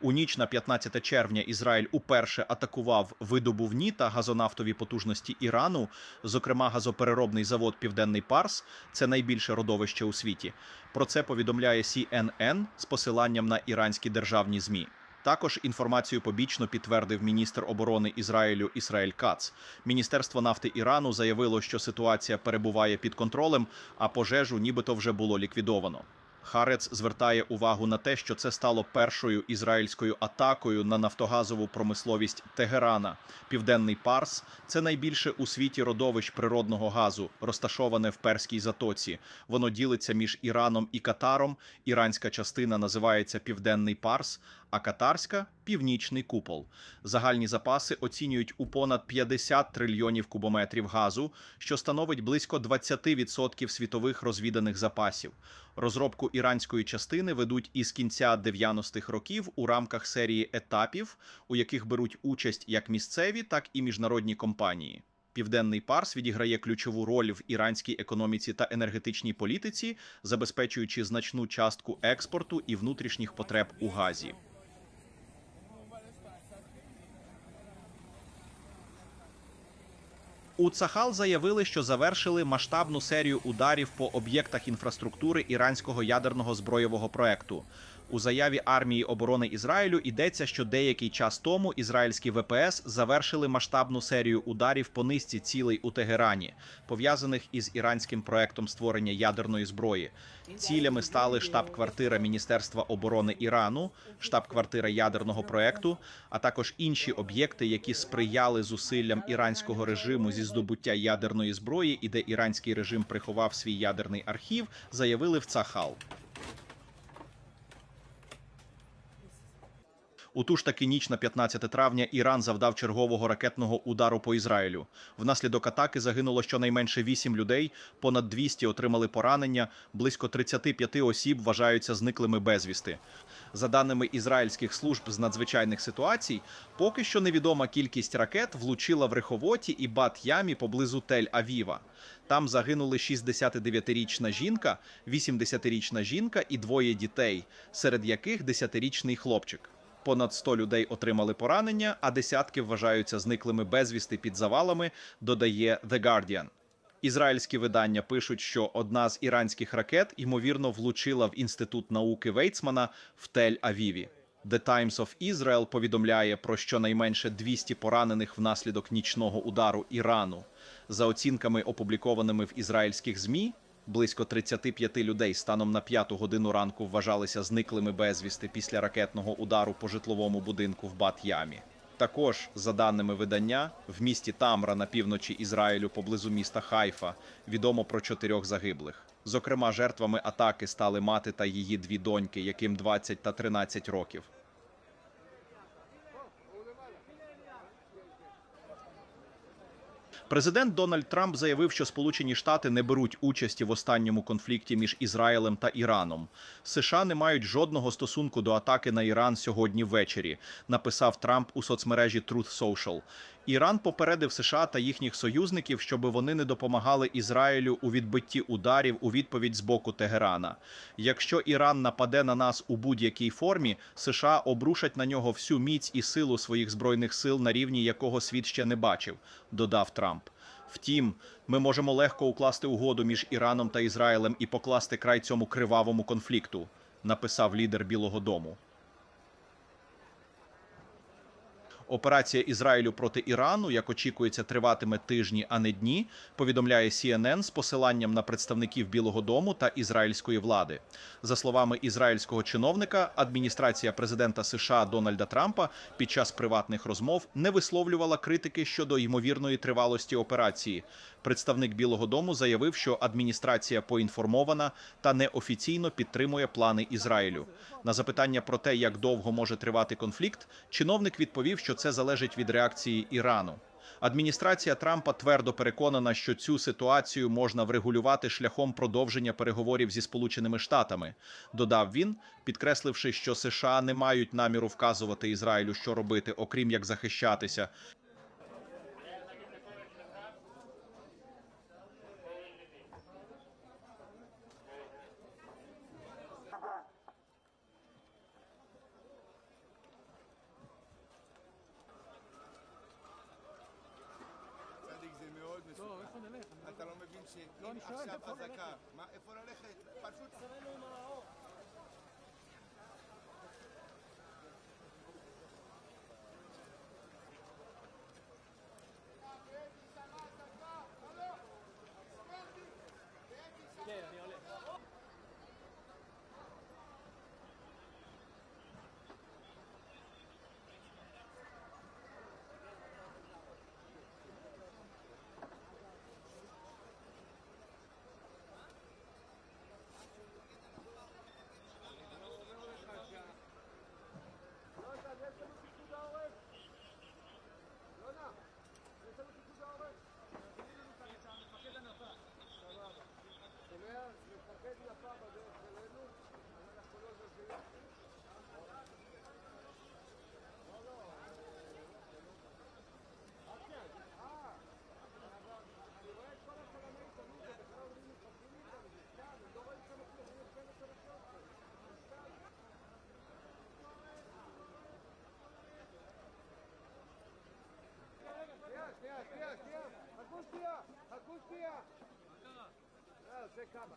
У ніч на 15 червня Ізраїль уперше атакував видобувні та газонафтові потужності Ірану, зокрема газопереробний завод Південний Парс. Це найбільше родовище у світі. Про це повідомляє CNN з посиланням на іранські державні змі. Також інформацію побічно підтвердив міністр оборони Ізраїлю Ісраїль Кац. Міністерство нафти Ірану заявило, що ситуація перебуває під контролем, а пожежу нібито вже було ліквідовано. Харец звертає увагу на те, що це стало першою ізраїльською атакою на нафтогазову промисловість Тегерана. Південний Парс це найбільше у світі родовищ природного газу, розташоване в Перській затоці. Воно ділиться між Іраном і Катаром. Іранська частина називається Південний Парс, а катарська північний купол. Загальні запаси оцінюють у понад 50 трильйонів кубометрів газу, що становить близько 20% світових розвіданих запасів. Розробку іранської частини ведуть із кінця 90-х років у рамках серії етапів, у яких беруть участь як місцеві, так і міжнародні компанії. Південний Парс відіграє ключову роль в іранській економіці та енергетичній політиці, забезпечуючи значну частку експорту і внутрішніх потреб у газі. У Цахал заявили, що завершили масштабну серію ударів по об'єктах інфраструктури іранського ядерного зброєвого проекту. У заяві армії оборони Ізраїлю йдеться, що деякий час тому ізраїльські ВПС завершили масштабну серію ударів по низці цілей у Тегерані, пов'язаних із іранським проектом створення ядерної зброї. Цілями стали штаб-квартира Міністерства оборони Ірану, штаб-квартира ядерного проекту, а також інші об'єкти, які сприяли зусиллям іранського режиму зі здобуття ядерної зброї, і де іранський режим приховав свій ядерний архів, заявили в Цахал. У ту ж таки ніч на 15 травня Іран завдав чергового ракетного удару по Ізраїлю. Внаслідок атаки загинуло щонайменше 8 людей, понад 200 отримали поранення, близько 35 осіб вважаються зниклими безвісти. За даними ізраїльських служб з надзвичайних ситуацій, поки що невідома кількість ракет влучила в Реховоті і Бат-Ямі поблизу Тель-Авіва. Там загинули 69-річна жінка, 80-річна жінка і двоє дітей, серед яких 10-річний хлопчик. Понад 100 людей отримали поранення, а десятки вважаються зниклими безвісти під завалами, додає The Guardian. Ізраїльські видання пишуть, що одна з іранських ракет ймовірно влучила в інститут науки Вейцмана в Тель-Авіві. The Times of Israel повідомляє про щонайменше 200 поранених внаслідок нічного удару Ірану. За оцінками, опублікованими в ізраїльських змі, Близько 35 людей станом на п'яту годину ранку вважалися зниклими безвісти після ракетного удару по житловому будинку в Бат-Ямі. Також, за даними видання, в місті Тамра на півночі Ізраїлю поблизу міста Хайфа відомо про чотирьох загиблих. Зокрема, жертвами атаки стали мати та її дві доньки, яким 20 та 13 років. Президент Дональд Трамп заявив, що Сполучені Штати не беруть участі в останньому конфлікті між Ізраїлем та Іраном. США не мають жодного стосунку до атаки на Іран сьогодні ввечері. Написав Трамп у соцмережі Truth Social. Іран попередив США та їхніх союзників, щоб вони не допомагали Ізраїлю у відбитті ударів у відповідь з боку Тегерана. Якщо Іран нападе на нас у будь-якій формі, США обрушать на нього всю міць і силу своїх збройних сил на рівні якого світ ще не бачив, додав Трамп. Втім, ми можемо легко укласти угоду між Іраном та Ізраїлем і покласти край цьому кривавому конфлікту, написав лідер Білого Дому. Операція Ізраїлю проти Ірану, як очікується, триватиме тижні, а не дні. Повідомляє CNN з посиланням на представників Білого Дому та ізраїльської влади. За словами ізраїльського чиновника, адміністрація президента США Дональда Трампа під час приватних розмов не висловлювала критики щодо ймовірної тривалості операції. Представник Білого Дому заявив, що адміністрація поінформована та неофіційно підтримує плани Ізраїлю. На запитання про те, як довго може тривати конфлікт, чиновник відповів, що це залежить від реакції Ірану. Адміністрація Трампа твердо переконана, що цю ситуацію можна врегулювати шляхом продовження переговорів зі Сполученими Штатами. Додав він, підкресливши, що США не мають наміру вказувати Ізраїлю, що робити, окрім як захищатися. שאם שואל עכשיו אזעקה, מה, איפה ללכת? פשוט... עובד נפה בדרך אלינו, אז אנחנו לא זזים. לא, לא. אה, כן. אה, אני רואה את כל הסלמי עיתונות, הם בכלל עומדים מתחבקים איתנו, זה סתם, הם לא רואים שם כלום, הם יושבים שם שם. זה סתם. שנייה, שנייה, שנייה, חכו שנייה, חכו שנייה. Você acaba.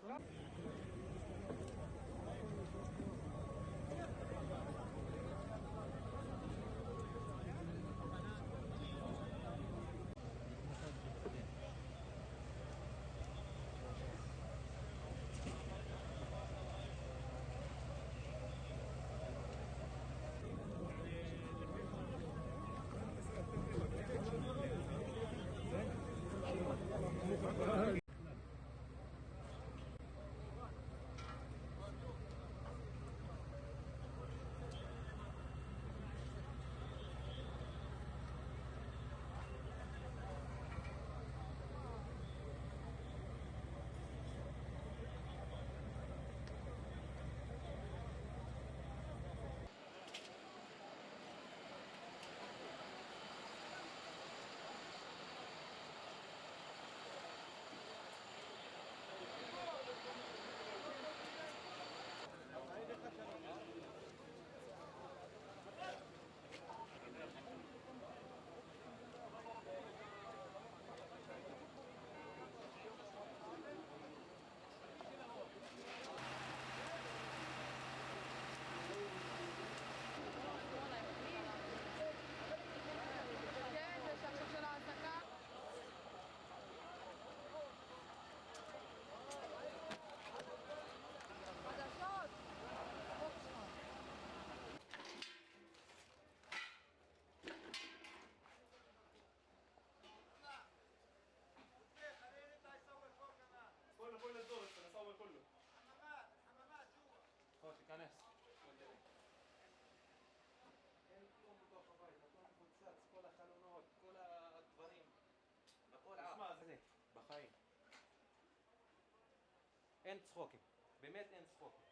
אין צחוקים, באמת אין צחוקים.